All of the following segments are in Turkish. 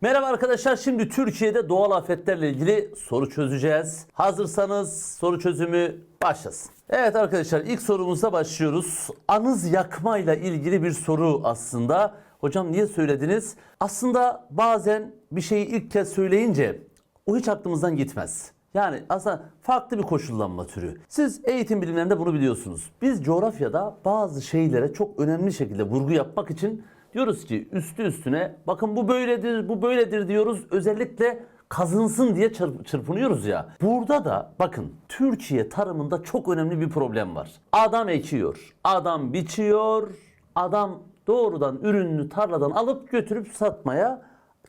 Merhaba arkadaşlar. Şimdi Türkiye'de doğal afetlerle ilgili soru çözeceğiz. Hazırsanız soru çözümü başlasın. Evet arkadaşlar ilk sorumuzda başlıyoruz. Anız yakmayla ilgili bir soru aslında. Hocam niye söylediniz? Aslında bazen bir şeyi ilk kez söyleyince o hiç aklımızdan gitmez. Yani aslında farklı bir koşullanma türü. Siz eğitim bilimlerinde bunu biliyorsunuz. Biz coğrafyada bazı şeylere çok önemli şekilde vurgu yapmak için diyoruz ki üstü üstüne bakın bu böyledir, bu böyledir diyoruz. Özellikle kazınsın diye çırp- çırpınıyoruz ya. Burada da bakın Türkiye tarımında çok önemli bir problem var. Adam ekiyor, adam biçiyor, adam doğrudan ürününü tarladan alıp götürüp satmaya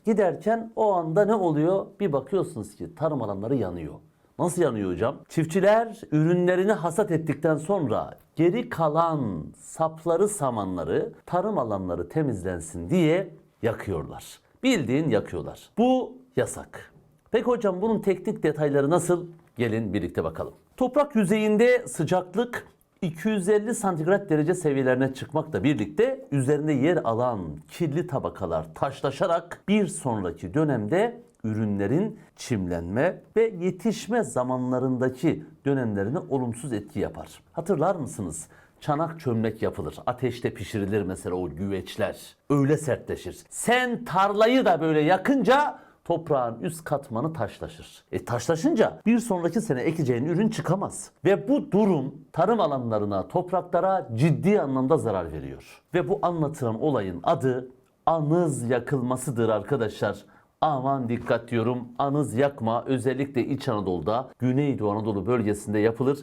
giderken o anda ne oluyor? Bir bakıyorsunuz ki tarım alanları yanıyor. Nasıl yanıyor hocam? Çiftçiler ürünlerini hasat ettikten sonra geri kalan sapları samanları tarım alanları temizlensin diye yakıyorlar. Bildiğin yakıyorlar. Bu yasak. Peki hocam bunun teknik detayları nasıl? Gelin birlikte bakalım. Toprak yüzeyinde sıcaklık 250 santigrat derece seviyelerine çıkmakla birlikte üzerinde yer alan kirli tabakalar taşlaşarak bir sonraki dönemde ürünlerin çimlenme ve yetişme zamanlarındaki dönemlerine olumsuz etki yapar. Hatırlar mısınız? Çanak çömlek yapılır. Ateşte pişirilir mesela o güveçler. Öyle sertleşir. Sen tarlayı da böyle yakınca toprağın üst katmanı taşlaşır. E taşlaşınca bir sonraki sene ekeceğin ürün çıkamaz. Ve bu durum tarım alanlarına, topraklara ciddi anlamda zarar veriyor. Ve bu anlatılan olayın adı anız yakılmasıdır arkadaşlar. Aman dikkat diyorum. Anız yakma özellikle İç Anadolu'da, Güneydoğu Anadolu bölgesinde yapılır.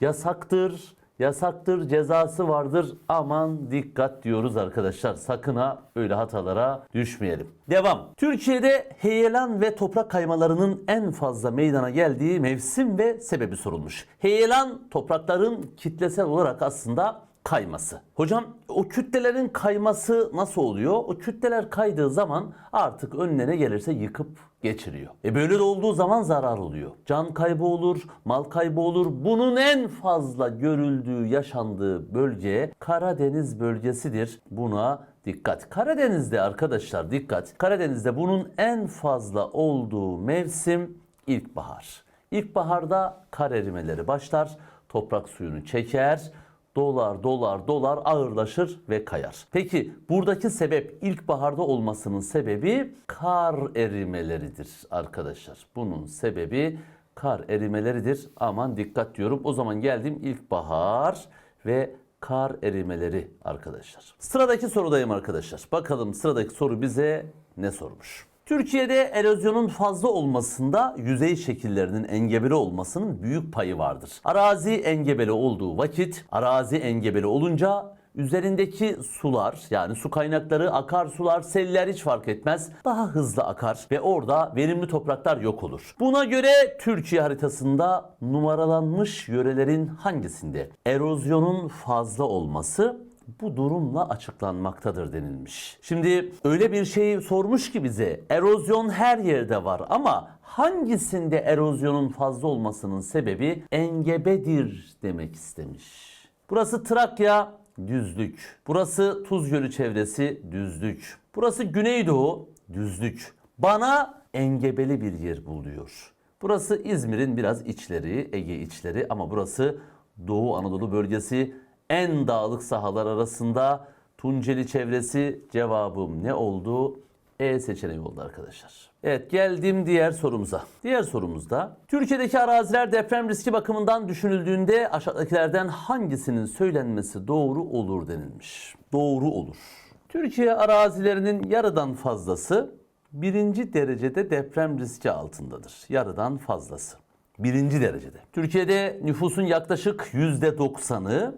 Yasaktır. Yasaktır, cezası vardır. Aman dikkat diyoruz arkadaşlar. Sakın ha öyle hatalara düşmeyelim. Devam. Türkiye'de heyelan ve toprak kaymalarının en fazla meydana geldiği mevsim ve sebebi sorulmuş. Heyelan toprakların kitlesel olarak aslında kayması. Hocam o kütlelerin kayması nasıl oluyor? O kütleler kaydığı zaman artık önüne ne gelirse yıkıp geçiriyor. E böyle de olduğu zaman zarar oluyor. Can kaybı olur, mal kaybı olur. Bunun en fazla görüldüğü, yaşandığı bölge Karadeniz bölgesidir. Buna dikkat. Karadeniz'de arkadaşlar dikkat. Karadeniz'de bunun en fazla olduğu mevsim ilkbahar. İlkbaharda kar erimeleri başlar. Toprak suyunu çeker dolar dolar dolar ağırlaşır ve kayar. Peki buradaki sebep ilkbaharda olmasının sebebi kar erimeleridir arkadaşlar. Bunun sebebi kar erimeleridir. Aman dikkat diyorum. O zaman geldim ilkbahar ve kar erimeleri arkadaşlar. Sıradaki sorudayım arkadaşlar. Bakalım sıradaki soru bize ne sormuş? Türkiye'de erozyonun fazla olmasında yüzey şekillerinin engebeli olmasının büyük payı vardır. Arazi engebeli olduğu vakit, arazi engebeli olunca üzerindeki sular yani su kaynakları, akarsular, seller hiç fark etmez. Daha hızlı akar ve orada verimli topraklar yok olur. Buna göre Türkiye haritasında numaralanmış yörelerin hangisinde erozyonun fazla olması bu durumla açıklanmaktadır denilmiş. Şimdi öyle bir şey sormuş ki bize erozyon her yerde var ama hangisinde erozyonun fazla olmasının sebebi engebedir demek istemiş. Burası Trakya düzlük. Burası Tuz Gölü çevresi düzlük. Burası Güneydoğu düzlük. Bana engebeli bir yer buluyor. Burası İzmir'in biraz içleri, Ege içleri ama burası Doğu Anadolu bölgesi en dağlık sahalar arasında Tunceli çevresi cevabım ne oldu? E seçeneği oldu arkadaşlar. Evet geldim diğer sorumuza. Diğer sorumuzda Türkiye'deki araziler deprem riski bakımından düşünüldüğünde aşağıdakilerden hangisinin söylenmesi doğru olur denilmiş. Doğru olur. Türkiye arazilerinin yarıdan fazlası birinci derecede deprem riski altındadır. Yarıdan fazlası. Birinci derecede. Türkiye'de nüfusun yaklaşık %90'ı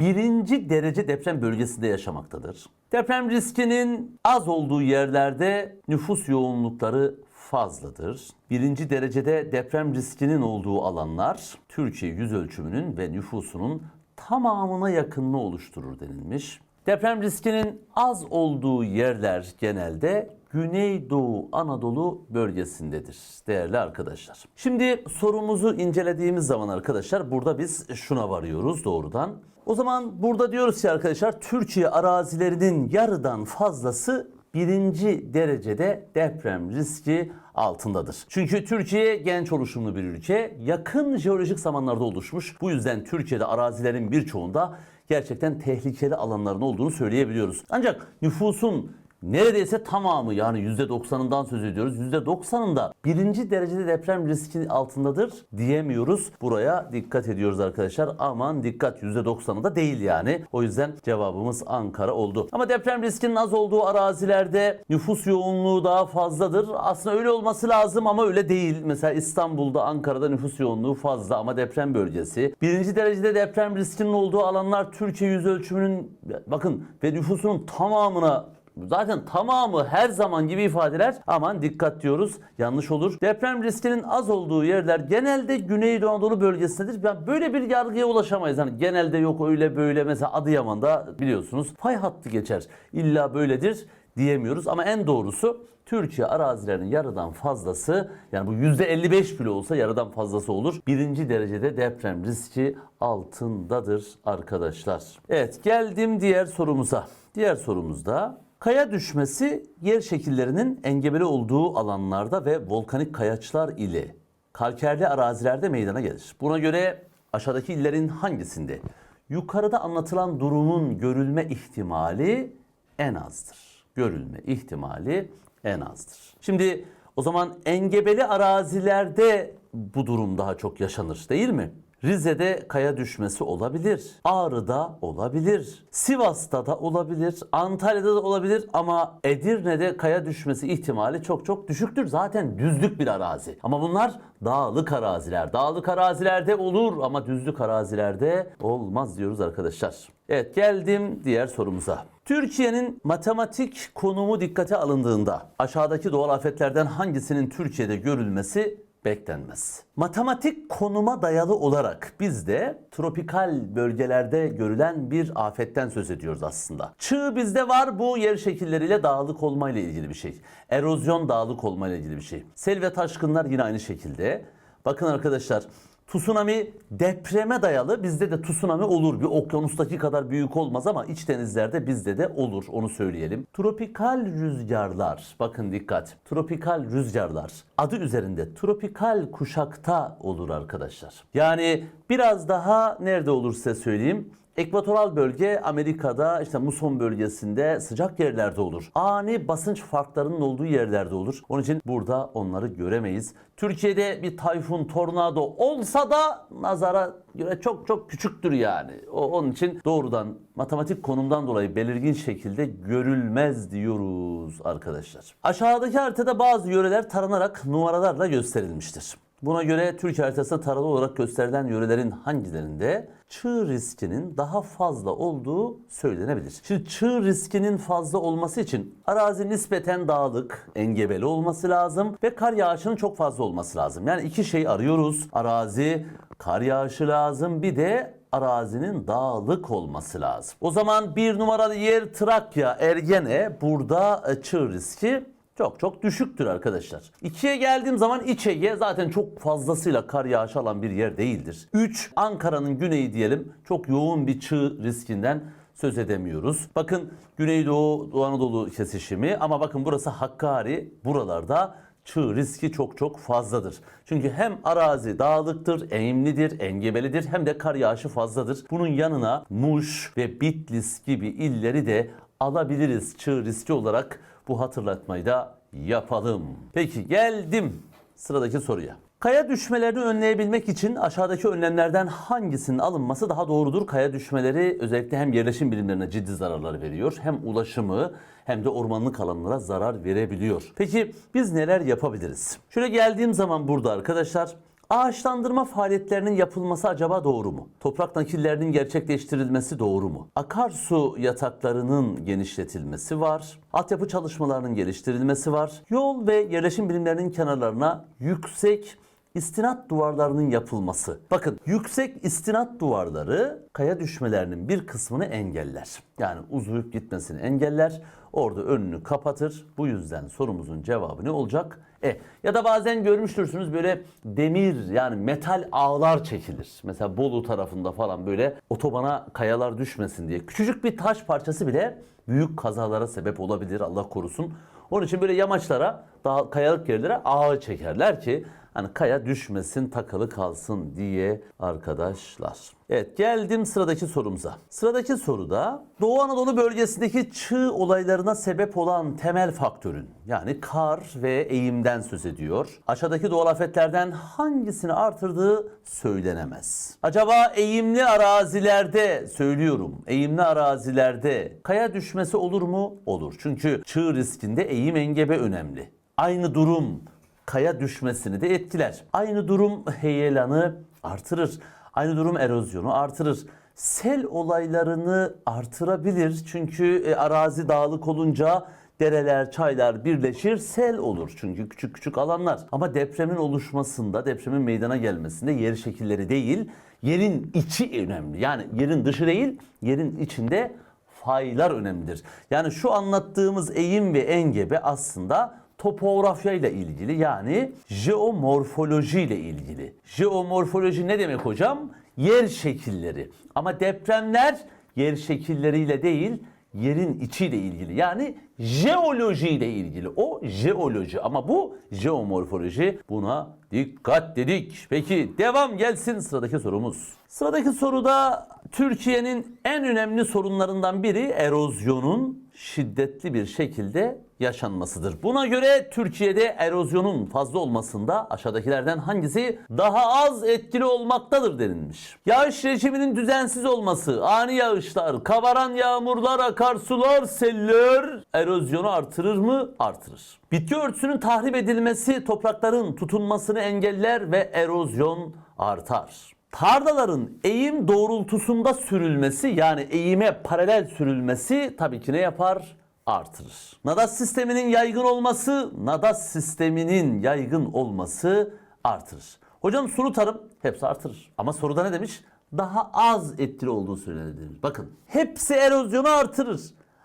birinci derece deprem bölgesinde yaşamaktadır. Deprem riskinin az olduğu yerlerde nüfus yoğunlukları fazladır. Birinci derecede deprem riskinin olduğu alanlar Türkiye yüz ölçümünün ve nüfusunun tamamına yakınını oluşturur denilmiş. Deprem riskinin az olduğu yerler genelde Güneydoğu Anadolu bölgesindedir değerli arkadaşlar. Şimdi sorumuzu incelediğimiz zaman arkadaşlar burada biz şuna varıyoruz doğrudan. O zaman burada diyoruz ki arkadaşlar Türkiye arazilerinin yarıdan fazlası birinci derecede deprem riski altındadır. Çünkü Türkiye genç oluşumlu bir ülke. Yakın jeolojik zamanlarda oluşmuş. Bu yüzden Türkiye'de arazilerin birçoğunda gerçekten tehlikeli alanların olduğunu söyleyebiliyoruz. Ancak nüfusun neredeyse tamamı yani %90'ından söz ediyoruz. %90'ında birinci derecede deprem riski altındadır diyemiyoruz. Buraya dikkat ediyoruz arkadaşlar. Aman dikkat %90'ında değil yani. O yüzden cevabımız Ankara oldu. Ama deprem riskinin az olduğu arazilerde nüfus yoğunluğu daha fazladır. Aslında öyle olması lazım ama öyle değil. Mesela İstanbul'da, Ankara'da nüfus yoğunluğu fazla ama deprem bölgesi. Birinci derecede deprem riskinin olduğu alanlar Türkiye yüz ölçümünün bakın ve nüfusunun tamamına Zaten tamamı her zaman gibi ifadeler aman dikkat diyoruz yanlış olur. Deprem riskinin az olduğu yerler genelde Güneydoğu Anadolu bölgesindedir. Yani böyle bir yargıya ulaşamayız. Hani genelde yok öyle böyle mesela Adıyaman'da biliyorsunuz fay hattı geçer. İlla böyledir diyemiyoruz ama en doğrusu Türkiye arazilerinin yarıdan fazlası yani bu %55 bile olsa yarıdan fazlası olur. Birinci derecede deprem riski altındadır arkadaşlar. Evet geldim diğer sorumuza. Diğer sorumuzda Kaya düşmesi yer şekillerinin engebeli olduğu alanlarda ve volkanik kayaçlar ile kalkerli arazilerde meydana gelir. Buna göre aşağıdaki illerin hangisinde yukarıda anlatılan durumun görülme ihtimali en azdır? Görülme ihtimali en azdır. Şimdi o zaman engebeli arazilerde bu durum daha çok yaşanır değil mi? Rize'de kaya düşmesi olabilir. Ağrı'da olabilir. Sivas'ta da olabilir. Antalya'da da olabilir ama Edirne'de kaya düşmesi ihtimali çok çok düşüktür. Zaten düzlük bir arazi. Ama bunlar dağlık araziler. Dağlık arazilerde olur ama düzlük arazilerde olmaz diyoruz arkadaşlar. Evet geldim diğer sorumuza. Türkiye'nin matematik konumu dikkate alındığında aşağıdaki doğal afetlerden hangisinin Türkiye'de görülmesi beklenmez. Matematik konuma dayalı olarak biz de tropikal bölgelerde görülen bir afetten söz ediyoruz aslında. Çığ bizde var bu yer şekilleriyle dağlık olmayla ilgili bir şey. Erozyon dağlık olmayla ilgili bir şey. Sel ve taşkınlar yine aynı şekilde. Bakın arkadaşlar Tsunami depreme dayalı bizde de tsunami olur. Bir okyanustaki kadar büyük olmaz ama iç denizlerde bizde de olur onu söyleyelim. Tropikal rüzgarlar bakın dikkat. Tropikal rüzgarlar adı üzerinde tropikal kuşakta olur arkadaşlar. Yani biraz daha nerede olur size söyleyeyim. Ekvatoral bölge Amerika'da işte muson bölgesinde sıcak yerlerde olur. Ani basınç farklarının olduğu yerlerde olur. Onun için burada onları göremeyiz. Türkiye'de bir tayfun, tornado olsa da nazara göre çok çok küçüktür yani. O, onun için doğrudan matematik konumdan dolayı belirgin şekilde görülmez diyoruz arkadaşlar. Aşağıdaki haritada bazı yöreler taranarak numaralarla gösterilmiştir. Buna göre Türkiye haritasında taralı olarak gösterilen yörelerin hangilerinde çığ riskinin daha fazla olduğu söylenebilir. Şimdi çığ riskinin fazla olması için arazi nispeten dağlık, engebeli olması lazım ve kar yağışının çok fazla olması lazım. Yani iki şey arıyoruz. Arazi, kar yağışı lazım bir de arazinin dağlık olması lazım. O zaman bir numaralı yer Trakya, Ergene burada e, çığ riski çok çok düşüktür arkadaşlar. 2'ye geldiğim zaman İç Ege zaten çok fazlasıyla kar yağışı alan bir yer değildir. 3 Ankara'nın güneyi diyelim çok yoğun bir çığ riskinden söz edemiyoruz. Bakın Güneydoğu Doğu Anadolu kesişimi ama bakın burası Hakkari. Buralarda çığ riski çok çok fazladır. Çünkü hem arazi dağlıktır, eğimlidir, engebelidir hem de kar yağışı fazladır. Bunun yanına Muş ve Bitlis gibi illeri de alabiliriz çığ riski olarak bu hatırlatmayı da yapalım. Peki geldim sıradaki soruya. Kaya düşmelerini önleyebilmek için aşağıdaki önlemlerden hangisinin alınması daha doğrudur? Kaya düşmeleri özellikle hem yerleşim birimlerine ciddi zararlar veriyor, hem ulaşımı hem de ormanlık alanlara zarar verebiliyor. Peki biz neler yapabiliriz? Şöyle geldiğim zaman burada arkadaşlar Ağaçlandırma faaliyetlerinin yapılması acaba doğru mu? Toprak nakillerinin gerçekleştirilmesi doğru mu? Akarsu yataklarının genişletilmesi var. Altyapı çalışmalarının geliştirilmesi var. Yol ve yerleşim birimlerinin kenarlarına yüksek istinat duvarlarının yapılması. Bakın yüksek istinat duvarları kaya düşmelerinin bir kısmını engeller. Yani uzayıp gitmesini engeller. Orada önünü kapatır. Bu yüzden sorumuzun cevabı ne olacak? E, ya da bazen görmüştürsünüz böyle demir yani metal ağlar çekilir. Mesela Bolu tarafında falan böyle otobana kayalar düşmesin diye. Küçücük bir taş parçası bile büyük kazalara sebep olabilir Allah korusun. Onun için böyle yamaçlara, daha kayalık yerlere ağa çekerler ki hani kaya düşmesin, takılı kalsın diye arkadaşlar. Evet geldim sıradaki sorumuza. Sıradaki soruda Doğu Anadolu bölgesindeki çığ olaylarına sebep olan temel faktörün yani kar ve eğimden söz ediyor. Aşağıdaki doğal afetlerden hangisini artırdığı söylenemez. Acaba eğimli arazilerde söylüyorum eğimli arazilerde kaya düşmesi olur mu? Olur. Çünkü çığ riskinde eğim engebe önemli. Aynı durum kaya düşmesini de etkiler. Aynı durum heyelanı artırır. Aynı durum erozyonu artırır. Sel olaylarını artırabilir. Çünkü e, arazi dağlık olunca dereler, çaylar birleşir, sel olur. Çünkü küçük küçük alanlar. Ama depremin oluşmasında, depremin meydana gelmesinde yer şekilleri değil, yerin içi önemli. Yani yerin dışı değil, yerin içinde faylar önemlidir. Yani şu anlattığımız eğim ve engebe aslında topografya ile ilgili yani jeomorfoloji ile ilgili. Jeomorfoloji ne demek hocam? Yer şekilleri. Ama depremler yer şekilleriyle değil, yerin içiyle ilgili. Yani jeoloji ile ilgili. O jeoloji ama bu jeomorfoloji. Buna dikkat dedik. Peki devam gelsin sıradaki sorumuz. Sıradaki soruda Türkiye'nin en önemli sorunlarından biri erozyonun şiddetli bir şekilde yaşanmasıdır. Buna göre Türkiye'de erozyonun fazla olmasında aşağıdakilerden hangisi daha az etkili olmaktadır denilmiş. Yağış rejiminin düzensiz olması, ani yağışlar, kabaran yağmurlar, akarsular, seller erozyonu artırır mı? Artırır. Bitki örtüsünün tahrip edilmesi toprakların tutunmasını engeller ve erozyon artar. Tarlaların eğim doğrultusunda sürülmesi yani eğime paralel sürülmesi tabii ki ne yapar? Artırır. Nadas sisteminin yaygın olması, nadas sisteminin yaygın olması artırır. Hocam sulu tarım hepsi artırır. Ama soruda ne demiş? Daha az etkili olduğu söylenir. Bakın hepsi erozyonu artırır.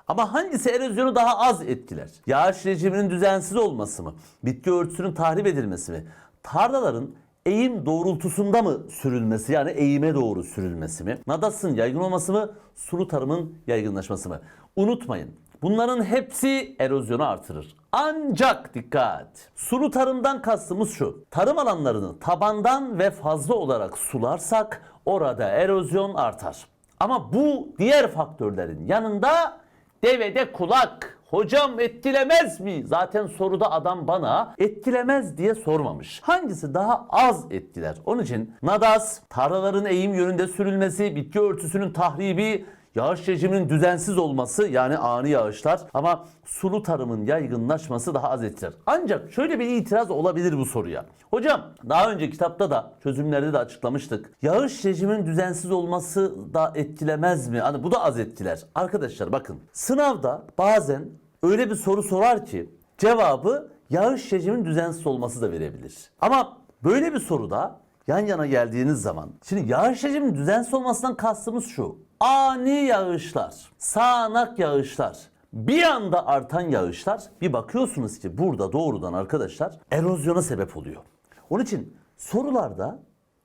Ama hangisi erozyonu daha az etkiler? Yağış rejiminin düzensiz olması mı? Bitki örtüsünün tahrip edilmesi mi? Tarlaların eğim doğrultusunda mı sürülmesi yani eğime doğru sürülmesi mi? Nadas'ın yaygın olması mı? Sulu tarımın yaygınlaşması mı? Unutmayın bunların hepsi erozyonu artırır. Ancak dikkat! Sulu tarımdan kastımız şu. Tarım alanlarını tabandan ve fazla olarak sularsak orada erozyon artar. Ama bu diğer faktörlerin yanında devede kulak. Hocam etkilemez mi? Zaten soruda adam bana etkilemez diye sormamış. Hangisi daha az etkiler? Onun için nadas, tarlaların eğim yönünde sürülmesi, bitki örtüsünün tahribi, yağış rejiminin düzensiz olması yani ani yağışlar ama sulu tarımın yaygınlaşması daha az etkiler. Ancak şöyle bir itiraz olabilir bu soruya. Hocam daha önce kitapta da çözümlerde de açıklamıştık. Yağış rejiminin düzensiz olması da etkilemez mi? Hani bu da az etkiler. Arkadaşlar bakın sınavda bazen öyle bir soru sorar ki cevabı yağış rejiminin düzensiz olması da verebilir. Ama böyle bir soruda yan yana geldiğiniz zaman şimdi yağış rejiminin düzensiz olmasından kastımız şu. Ani yağışlar, sağanak yağışlar, bir anda artan yağışlar bir bakıyorsunuz ki burada doğrudan arkadaşlar erozyona sebep oluyor. Onun için sorularda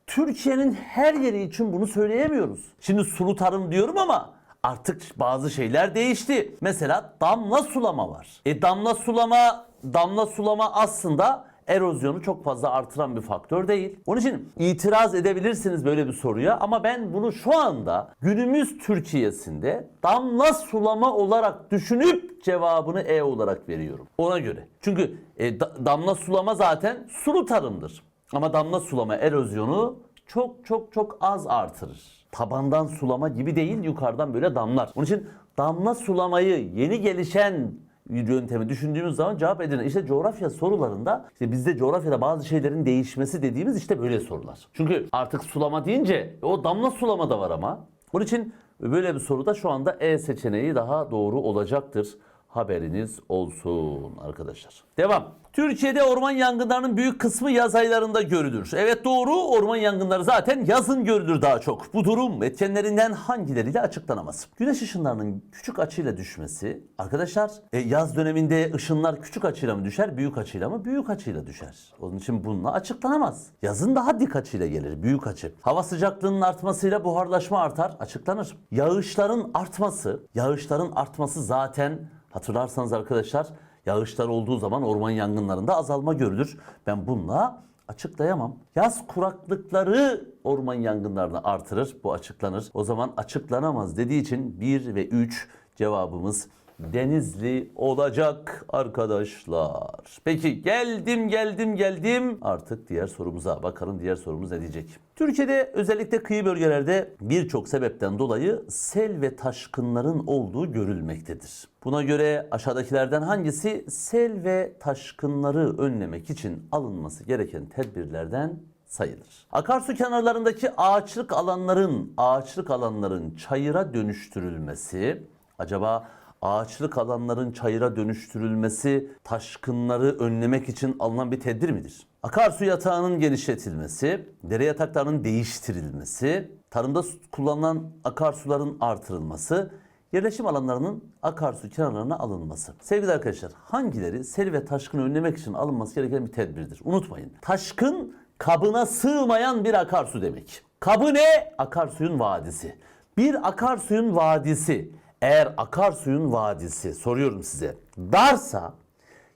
Türkiye'nin her yeri için bunu söyleyemiyoruz. Şimdi sulu tarım diyorum ama artık bazı şeyler değişti. Mesela damla sulama var. E damla sulama damla sulama aslında erozyonu çok fazla artıran bir faktör değil. Onun için itiraz edebilirsiniz böyle bir soruya ama ben bunu şu anda günümüz Türkiye'sinde damla sulama olarak düşünüp cevabını E olarak veriyorum. Ona göre. Çünkü e, da- damla sulama zaten sulu tarımdır. Ama damla sulama erozyonu çok çok çok az artırır. Tabandan sulama gibi değil yukarıdan böyle damlar. Onun için damla sulamayı yeni gelişen yöntemi düşündüğümüz zaman cevap edilen işte coğrafya sorularında işte bizde coğrafyada bazı şeylerin değişmesi dediğimiz işte böyle sorular. Çünkü artık sulama deyince o damla sulama da var ama. Onun için böyle bir soruda şu anda E seçeneği daha doğru olacaktır. Haberiniz olsun arkadaşlar. Devam. Türkiye'de orman yangınlarının büyük kısmı yaz aylarında görülür. Evet doğru orman yangınları zaten yazın görülür daha çok. Bu durum etkenlerinden hangileriyle açıklanamaz? Güneş ışınlarının küçük açıyla düşmesi. Arkadaşlar e, yaz döneminde ışınlar küçük açıyla mı düşer büyük açıyla mı? Büyük açıyla düşer. Onun için bununla açıklanamaz. Yazın daha dik açıyla gelir büyük açı. Hava sıcaklığının artmasıyla buharlaşma artar açıklanır. Yağışların artması. Yağışların artması zaten hatırlarsanız arkadaşlar Yağışlar olduğu zaman orman yangınlarında azalma görülür. Ben bununla açıklayamam. Yaz kuraklıkları orman yangınlarını artırır. Bu açıklanır. O zaman açıklanamaz dediği için 1 ve 3 cevabımız Denizli olacak arkadaşlar. Peki geldim geldim geldim. Artık diğer sorumuza bakalım diğer sorumuz ne diyecek. Türkiye'de özellikle kıyı bölgelerde birçok sebepten dolayı sel ve taşkınların olduğu görülmektedir. Buna göre aşağıdakilerden hangisi sel ve taşkınları önlemek için alınması gereken tedbirlerden sayılır. Akarsu kenarlarındaki ağaçlık alanların ağaçlık alanların çayıra dönüştürülmesi acaba ağaçlık alanların çayıra dönüştürülmesi taşkınları önlemek için alınan bir tedbir midir? Akarsu yatağının genişletilmesi, dere yataklarının değiştirilmesi, tarımda kullanılan akarsuların artırılması, yerleşim alanlarının akarsu kenarlarına alınması. Sevgili arkadaşlar hangileri sel ve taşkını önlemek için alınması gereken bir tedbirdir? Unutmayın. Taşkın kabına sığmayan bir akarsu demek. Kabı ne? Akarsuyun vadisi. Bir akarsuyun vadisi eğer akarsuyun vadisi soruyorum size darsa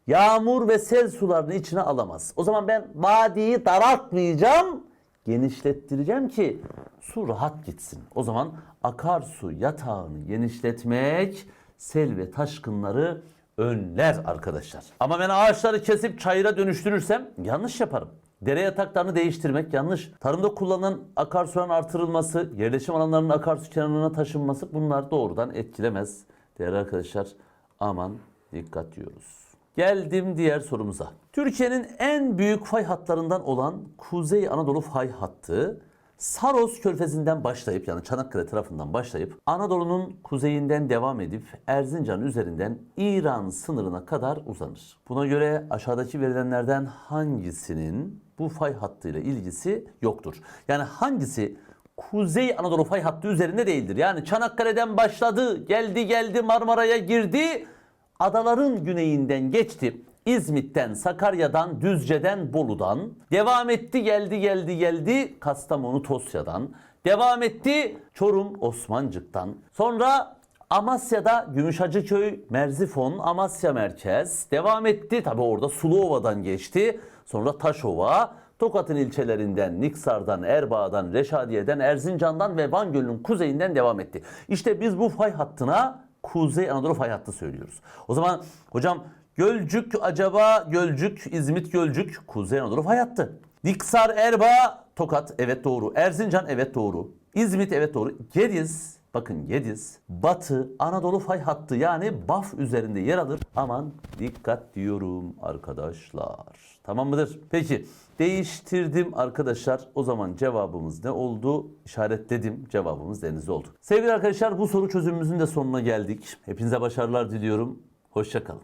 yağmur ve sel sularını içine alamaz. O zaman ben vadiyi daraltmayacağım, genişlettireceğim ki su rahat gitsin. O zaman akarsu yatağını genişletmek sel ve taşkınları önler arkadaşlar. Ama ben ağaçları kesip çayıra dönüştürürsem yanlış yaparım. Dere yataklarını değiştirmek yanlış. Tarımda kullanılan akarsuların artırılması, yerleşim alanlarının akarsu kenarına taşınması bunlar doğrudan etkilemez. Değerli arkadaşlar aman dikkat diyoruz. Geldim diğer sorumuza. Türkiye'nin en büyük fay hatlarından olan Kuzey Anadolu fay hattı Saros körfezinden başlayıp yani Çanakkale tarafından başlayıp Anadolu'nun kuzeyinden devam edip Erzincan üzerinden İran sınırına kadar uzanır. Buna göre aşağıdaki verilenlerden hangisinin bu fay hattıyla ilgisi yoktur? Yani hangisi Kuzey Anadolu fay hattı üzerinde değildir? Yani Çanakkale'den başladı, geldi geldi Marmara'ya girdi, adaların güneyinden geçti. İzmit'ten, Sakarya'dan, Düzce'den, Bolu'dan devam etti, geldi, geldi, geldi Kastamonu, Tosya'dan devam etti Çorum, Osmancık'tan. Sonra Amasya'da Gümüşhacıköy, Merzifon, Amasya merkez devam etti. Tabi orada Suluova'dan geçti. Sonra Taşova, Tokat'ın ilçelerinden, Niksar'dan, Erbaa'dan, Reşadiye'den, Erzincan'dan ve Van Gölü'nün kuzeyinden devam etti. İşte biz bu fay hattına Kuzey Anadolu fay hattı söylüyoruz. O zaman hocam Gölcük acaba Gölcük, İzmit Gölcük, Kuzey Anadolu fay hattı. Niksar, Erbaa, Tokat evet doğru. Erzincan evet doğru. İzmit evet doğru. Gediz bakın Gediz Batı Anadolu fay hattı yani BAF üzerinde yer alır. Aman dikkat diyorum arkadaşlar. Tamam mıdır? Peki değiştirdim arkadaşlar. O zaman cevabımız ne oldu? İşaretledim. Cevabımız denizli oldu. Sevgili arkadaşlar bu soru çözümümüzün de sonuna geldik. Hepinize başarılar diliyorum. Hoşçakalın.